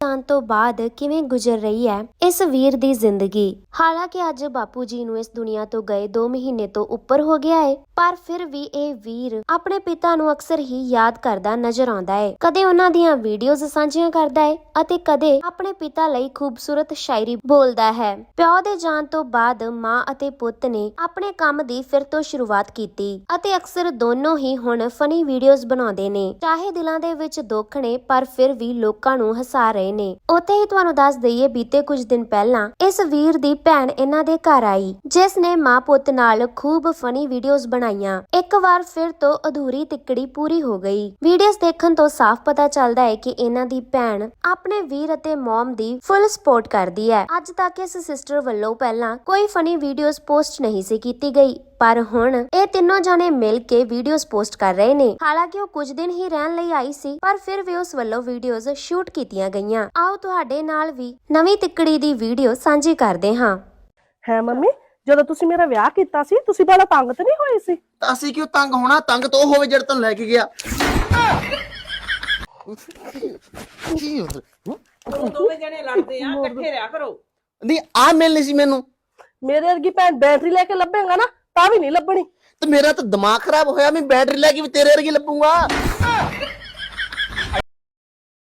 ਜਾਣ ਤੋਂ ਬਾਅਦ ਕਿਵੇਂ ਗੁਜ਼ਰ ਰਹੀ ਹੈ ਇਸ ਵੀਰ ਦੀ ਜ਼ਿੰਦਗੀ। ਹਾਲਾਂਕਿ ਅੱਜ ਬਾਪੂ ਜੀ ਨੂੰ ਇਸ ਦੁਨੀਆ ਤੋਂ ਗਏ 2 ਮਹੀਨੇ ਤੋਂ ਉੱਪਰ ਹੋ ਗਿਆ ਹੈ ਪਰ ਫਿਰ ਵੀ ਇਹ ਵੀਰ ਆਪਣੇ ਪਿਤਾ ਨੂੰ ਅਕਸਰ ਹੀ ਯਾਦ ਕਰਦਾ ਨਜ਼ਰ ਆਉਂਦਾ ਹੈ ਕਦੇ ਉਹਨਾਂ ਦੀਆਂ ਵੀਡੀਓਜ਼ ਸਾਂਝੀਆਂ ਕਰਦਾ ਹੈ ਅਤੇ ਕਦੇ ਆਪਣੇ ਪਿਤਾ ਲਈ ਖੂਬਸੂਰਤ ਸ਼ਾਇਰੀ ਬੋਲਦਾ ਹੈ। ਪਿਓ ਦੇ ਜਾਣ ਤੋਂ ਬਾਅਦ ਮਾਂ ਅਤੇ ਪੁੱਤ ਨੇ ਆਪਣੇ ਕੰਮ ਦੀ ਫਿਰ ਤੋਂ ਸ਼ੁਰੂਆਤ ਕੀਤੀ ਅਤੇ ਅਕਸਰ ਦੋਨੋਂ ਹੀ ਹੁਣ ਫਨੀ ਵੀਡੀਓਜ਼ ਬਣਾਉਂਦੇ ਨੇ। ਚਾਹੇ ਦਿਲਾਂ ਦੇ ਵਿੱਚ ਦੁੱਖ ਨੇ, ਪਰ ਫਿਰ ਵੀ ਲੋਕਾਂ ਨੂੰ ਹਸਾ ਰਹੇ ਨੇ। ਉੱਥੇ ਹੀ ਤੁਹਾਨੂੰ ਦੱਸ ਦਈਏ, ਬੀਤੇ ਕੁਝ ਦਿਨ ਪਹਿਲਾਂ ਇਸ ਵੀਰ ਦੀ ਭੈਣ ਇਹਨਾਂ ਦੇ ਘਰ ਆਈ, ਜਿਸ ਨੇ ਮਾਂ ਪੁੱਤ ਨਾਲ ਖੂਬ ਫਨੀ ਵੀਡੀਓਜ਼ ਬਣਾਈਆਂ। ਇੱਕ ਵਾਰ ਫਿਰ ਤੋਂ ਅਧੂਰੀ ਤਿੱਕੜੀ ਪੂਰੀ ਹੋ ਗਈ। ਵੀਡੀਓਜ਼ ਦੇਖਣ ਤੋਂ ਸਾਫ਼ ਪਤਾ ਚੱਲਦਾ ਹੈ ਕਿ ਇਹਨਾਂ ਦੀ ਭੈਣ ਆਪਣੇ ਵੀਰ ਅਤੇ ਮਮ ਦੀ ਫੁੱਲ ਸਪੋਰਟ ਕਰਦੀ ਹੈ। ਅੱਜ ਤੱਕ ਇਸ ਸਿਸਟਰ ਵੱਲੋਂ ਪਹਿਲਾਂ ਕੋਈ ਫਨੀ ਵੀਡੀਓਜ਼ ਪੋਸਟ ਨਹੀਂ ਸੀ ਕੀਤੀ ਗਈ। ਪਰ ਹੁਣ ਇਹ ਤਿੰਨੋਂ ਜਾਣੇ ਮਿਲ ਕੇ ਵੀਡੀਓਜ਼ ਪੋਸਟ ਕਰ ਰਹੇ ਨੇ। ਹਾਲਾਂਕਿ ਉਹ ਕੁਝ ਦਿਨ ਹੀ ਰਹਿਣ ਲਈ ਆਈ ਸੀ ਪਰ ਫਿਰ ਵੀ ਉਸ ਵੱਲੋਂ ਵੀਡੀਓਜ਼ ਸ਼ੂਟ ਕੀਤੀਆਂ ਗਈਆਂ। ਆਓ ਤੁਹਾਡੇ ਨਾਲ ਵੀ ਨਵੀਂ ਤਿੱਕੜੀ ਦੀ ਵੀਡੀਓ ਸਾਂਝੀ ਕਰਦੇ ਹਾਂ। ਹੈ ਮੰਮੀ ਜਦੋਂ ਤੁਸੀਂ ਮੇਰਾ ਵਿਆਹ ਕੀਤਾ ਸੀ ਤੁਸੀਂ ਬੜਾ ਤੰਗ ਤਾਂ ਨਹੀਂ ਹੋਏ ਸੀ? ਤਾਂ ਅਸੀਂ ਕਿਉਂ ਤੰਗ ਹੋਣਾ? ਤੰਗ ਤਾਂ ਉਹ ਹੋਵੇ ਜਿਹੜਾ ਤੈਨੂੰ ਲੈ ਕੇ ਗਿਆ। ਕੀ ਉਧਰ ਉਹ ਦੋਵੇਂ ਜਣੇ ਲੜਦੇ ਆ ਇਕੱਠੇ ਰਿਹਾ ਕਰੋ। ਨਹੀਂ ਆ ਮਿਲਣੀ ਸੀ ਮੈਨੂੰ। ਮੇਰੇ ਵਰਗੀ ਭੈਣ ਬੈਟਰੀ ਲੈ ਕੇ ਲੱਭੇਗਾ ਨਾ ਤਾਂ ਵੀ ਨਹੀਂ ਲੱਭਣੀ। ਤੇ ਮੇਰਾ ਤਾਂ ਦਿਮਾਗ ਖਰਾਬ ਹੋਇਆ, ਮੈਂ ਬੈਟਰੀ ਲੈ ਕੇ ਵੀ ਤੇਰੇ ਵਰਗੀ ਲੱਭੂਗਾ।